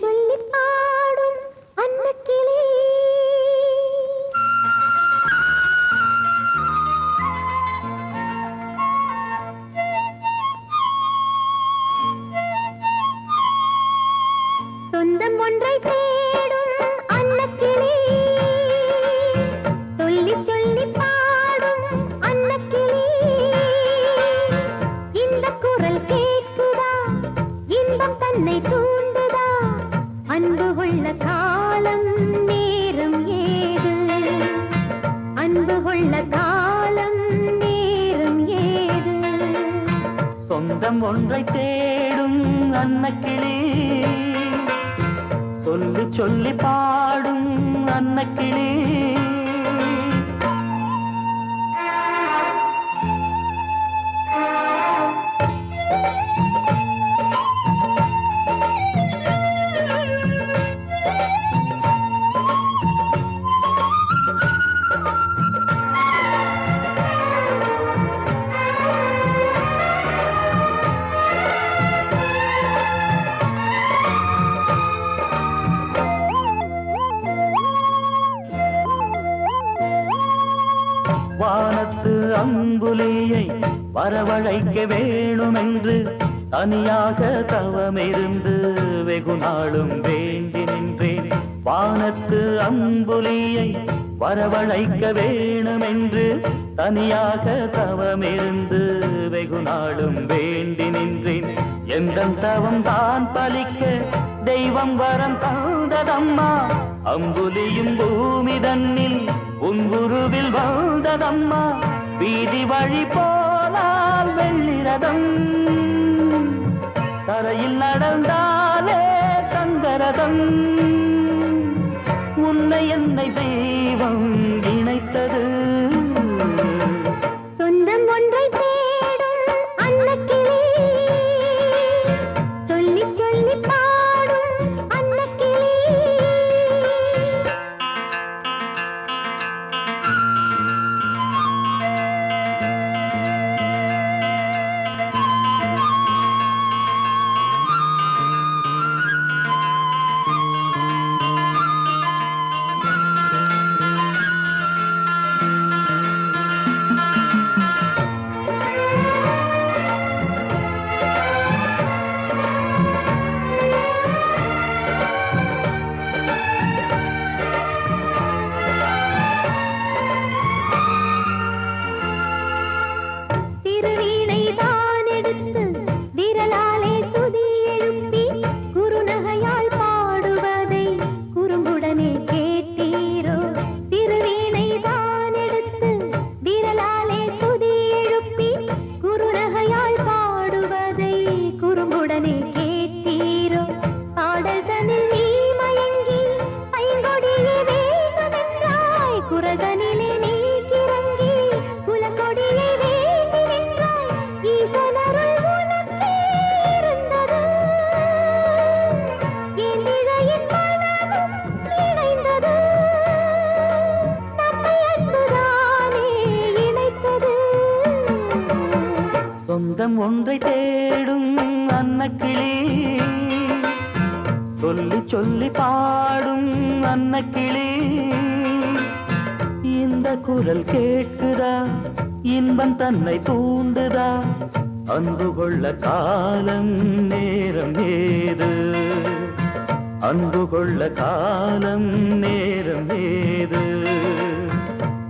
சொல்லி பாடும் அந்த கிளி சொந்தம் ஒன்றை தே சொல்ல காலம் நேரம் ஏது? அன்பு கொள்ள காலம் நேரம் ஏது? சொந்தம் ஒன்றை தேடும் அன்னக்கிளி. சொல்லி சொல்லி பாடும் அன்னக்கிளி. வானத்து அம்புலியை வரவழைக்க வேணுமென்று தனியாக தவமிருந்து வெகு நாளும் வேண்டி நின்றேன். வானத்து அம்புலியை வரவழைக்க வேணுமென்று தனியாக தவமிருந்து வெகு நாளும் வேண்டி நின்றேன். எந்த தவம் தான் பலிக்க தெய்வம் வரம் தந்ததம்மா. அம்புலியும் பூமி தன்னில் உன் குருவில் வாழ்ந்ததம்மா. வீதி வழி போனால் வெள்ளிரதம் தரையில் நடந்தாலே தங்கரதம். உன்னை என்னை தெய்வம் இணைத்தது. சொந்தம் ஒன்றை வேண்டுமென்றாய் நீ கிறங்கி குலக்கொடியை வேண்டி நின்றாய் இருந்தது. என் இழையின் மனமும் இணைந்தது. நம்மை அன்புதானே இணைத்தது. சொந்தம் ஒன்றை தேடும் அன்னக்கிளி சொல்லி சொல்லி பாடும் அன்னக்கிளி. அந்த குரல் கேட்குதா இன்பம் தன்னை தூண்டுதா? அன்பு கொள்ள காலம் நேரம் ஏது? அன்பு கொள்ள காலம் நேரம் ஏது?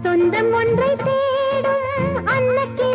சொந்தம் ஒன்றை தேடும் அன்னைக்கு